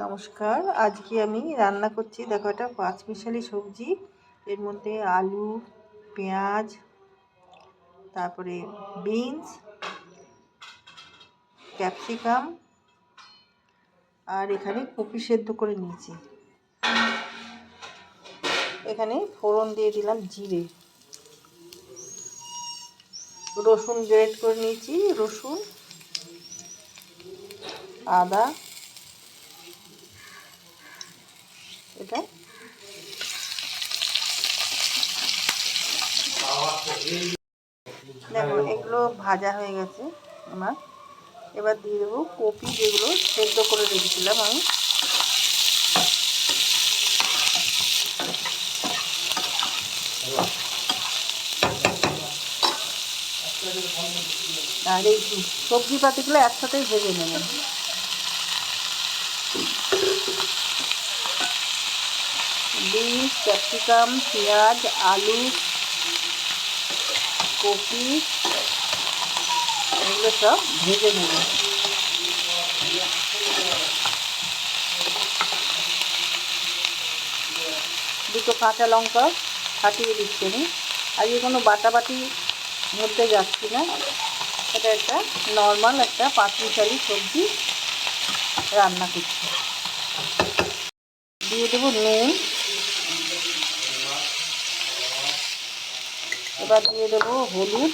নমস্কার। আজকে আমি রান্না করছি, দেখো এটা পাঁচমিশালি সবজি। এর মধ্যে আলু, পেঁয়াজ, তারপরে বিনস, ক্যাপসিকাম, আর এখানে কপি সেদ্ধ করে নিয়েছি। এখানে ফোড়ন দিয়ে দিলাম জিরে। রসুন গ্রেট করে নিয়েছি, রসুন, আদা এটা? দেখো, এগুলো ভাজা হয়ে গেছে আমার। এবার দিয়ে দেবো কপি যেগুলো সেদ্ধ করে রেখেছিলাম আমি। আর এই সবজি পাতিগুলো একসাথেই ভেজে নেবেন বিনস ক্যাপসিকাম, পেঁয়াজ, আলু, কপি, এগুলো সব ভেজে নেব। দুটো কাঁচা লঙ্কা ফাটিয়ে দিচ্ছি আমি। আজকে কোনো বাটাবাটি মধ্যে যাচ্ছি না। এটা একটা নর্মাল একটা পাঁচমিশালি সবজি রান্না করছি। দিয়ে দেবো নুন। এবার দিয়ে দেবো হলুদ।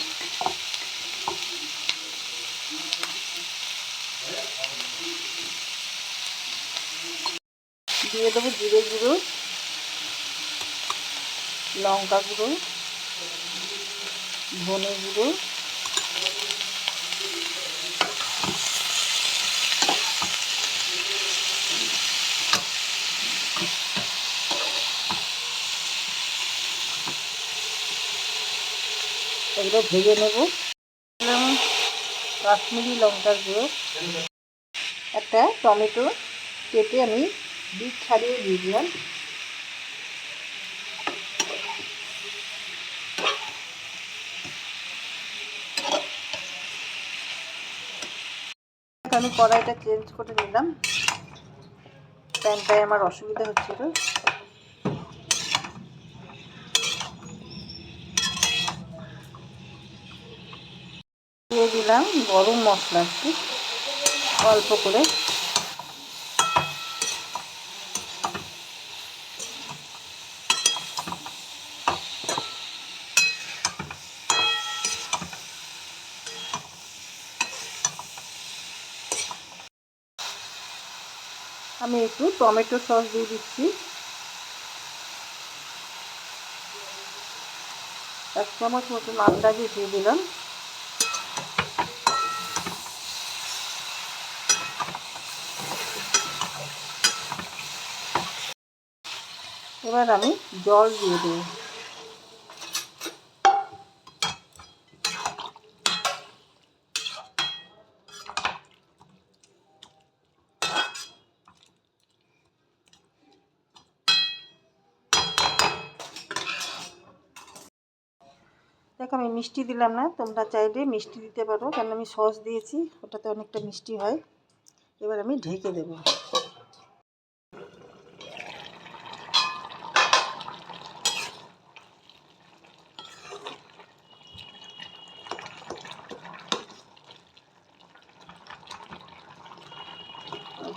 দিয়ে দেবো জিরে গুঁড়ো লঙ্কা গুঁড়ো ধনে গুঁড়ো। এগুলো ভেজে নেব। কাশ্মীরি লঙ্কার গুঁড়ো। একটা টমেটো কেটে আমি বীজ ছাড়িয়ে দিয়ে দিলাম। আমি কড়াইটা চেঞ্জ করে নিলাম। প্যানটায় আমার অসুবিধা হচ্ছিল। দিয়ে দিলাম গরম মশলা একটু, অল্প করে। আমি একটু টমেটো সস দিয়ে দিচ্ছি। এক চামচ মতন আন্দাজে দিয়ে দিলাম। এবার আমি জল দিয়ে দেব। দেখো, আমি মিষ্টি দিলাম না, তোমরা চাইলে মিষ্টি দিতে পারো কারণ আমি সস দিয়েছি, ওটাতে অনেকটা মিষ্টি হয়। এবার আমি ঢেকে দেবো।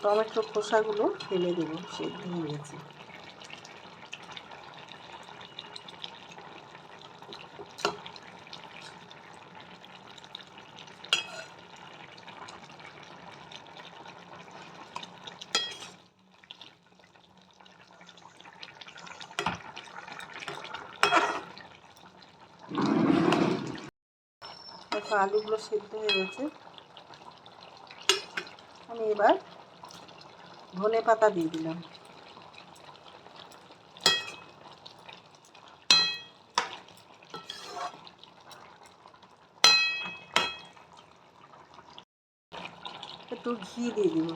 টমেটোর খোসাগুলো ফেলে দেবো সেদ্ধ হয়ে গেছে। আলুগুলো সেদ্ধ হয়ে গেছে। আমি এবার ধনে পাতা দিয়ে দিলাম। একটু ঘি দিয়ে দিব।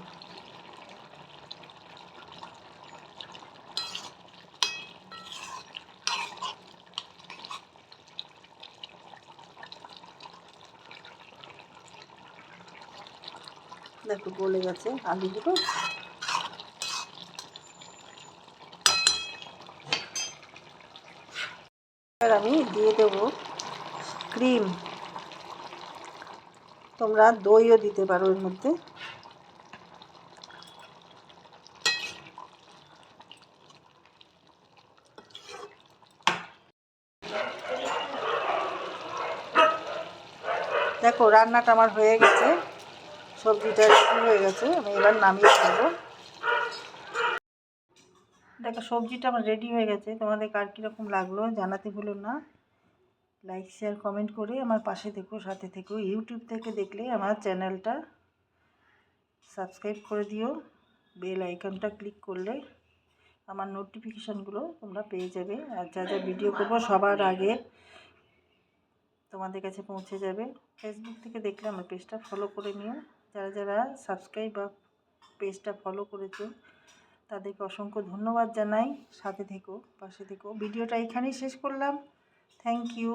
দেখো গলে গেছে আলুগুলো। আমি দিয়ে দেবো ক্রিম। তোমরা দইও দিতে পারো এর মধ্যে। দেখো, রান্নাটা আমার হয়ে গেছে। সবজিটা হয়ে গেছে, আমি এবার নামিয়ে ফেলব দেখো, সবজিটা আমার রেডি হয়ে গেছে। তোমাদের কার কীরকম লাগল জানাতে ভুলো না। লাইক শেয়ার কমেন্ট করে আমার পাশে থেকো, সাথে থেকো। ইউটিউব থেকে দেখলে আমার চ্যানেলটা সাবস্ক্রাইব করে দিও। বেল আইকনটা ক্লিক করলে আমার নোটিফিকেশানগুলো তোমরা পেয়ে যাবে। আর যা যা ভিডিও করব সবার আগে তোমাদের কাছে পৌঁছে যাবে। ফেসবুক থেকে দেখলে আমার পেজটা ফলো করে নিও। যারা যারা সাবস্ক্রাইব বা পেজটা ফলো করেছ তাদেরকে অসংখ্য ধন্যবাদ জানাই। সাথে থেকো পাশে থেকো। ভিডিওটা এখানেই শেষ করলাম। Thank you